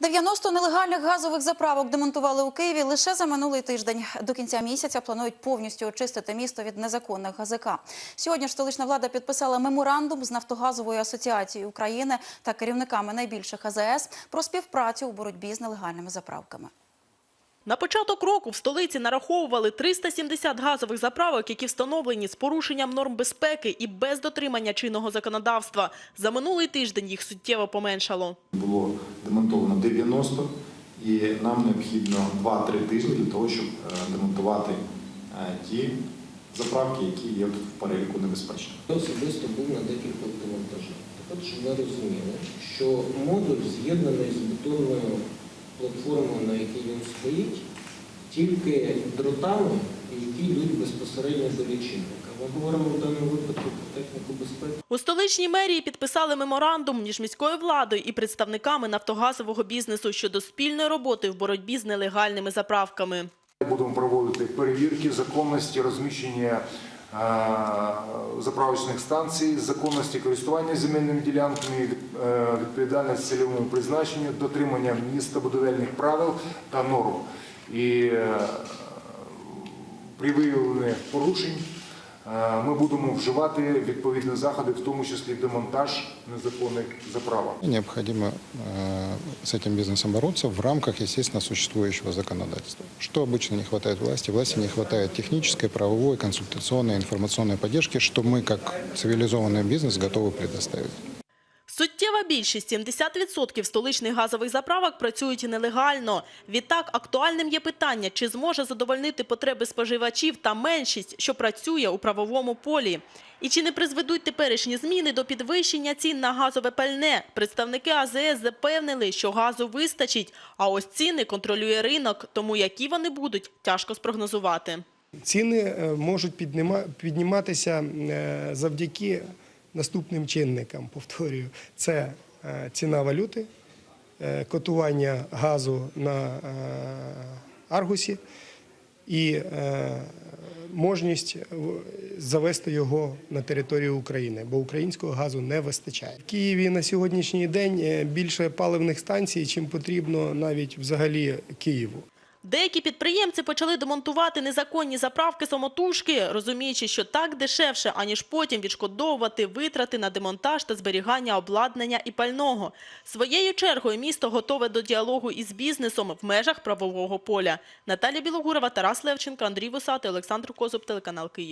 90 нелегальних газових заправок демонтували у Києві лише за минулий тиждень. До кінця місяця планують повністю очистити місто від незаконних ГЗК. Сьогодні ж столична влада підписала меморандум з Нафтогазовою асоціацією України та керівниками найбільших АЗС про співпрацю у боротьбі з нелегальними заправками. На початок року в столиці нараховували 370 газових заправок, які встановлені з порушенням норм безпеки і без дотримання чинного законодавства. За минулий тиждень їх суттєво поменшало. Було демонтовано 90 і нам необхідно 2-3 тижні для того, щоб е, демонтувати е, ті заправки, які є в переліку небезпечних. Особисто був на декількох демонтажах. Так от, щоб ви розуміли, що модуль з'єднаний з бетонною платформою, на якій він стоїть, тільки дротами, які йдуть безпосередньо до лічильника. Ми говоримо в даному випадку про техніку безпеки. У столичній мерії підписали меморандум між міською владою і представниками нафтогазового бізнесу щодо спільної роботи в боротьбі з нелегальними заправками. Будемо проводити перевірки законності розміщення заправочних станцій, законності користування земельними ділянками, е, відповідальність цільовому призначенню, дотримання містобудівельних правил та норм. І е, при виявленні порушень е, ми будемо вживати відповідні заходи, в тому числі демонтаж незаконних заправок. Необходимо э, с этим бизнесом бороться в рамках, естественно, существующего законодательства. Что обычно не хватает власти? Власти не хватает технической, правовой, консультационной, информационной поддержки, что мы, как цивилизованный бизнес, готовы предоставить. Суттєва більшість, 70% столичних газових заправок працюють нелегально. Відтак, актуальним є питання, чи зможе задовольнити потреби споживачів та меншість, що працює у правовому полі. І чи не призведуть теперішні зміни до підвищення цін на газове пальне? Представники АЗС запевнили, що газу вистачить, а ось ціни контролює ринок, тому які вони будуть, тяжко спрогнозувати. Ціни е, можуть підніматися е, завдяки наступним чинникам. Повторюю, це е, ціна валюти, е, котування газу на е, Аргусі і можливість в- завести його на територію України, бо українського газу не вистачає. В Києві на сьогоднішній день більше паливних станцій, чим потрібно навіть взагалі Києву. Деякі підприємці почали демонтувати незаконні заправки самотужки, розуміючи, що так дешевше, аніж потім відшкодовувати витрати на демонтаж та зберігання обладнання і пального. Своєю чергою місто готове до діалогу із бізнесом в межах правового поля. Наталя Білогурова, Тарас Левченко, Андрій Вусати, Олександр Козуб, телеканал Київ.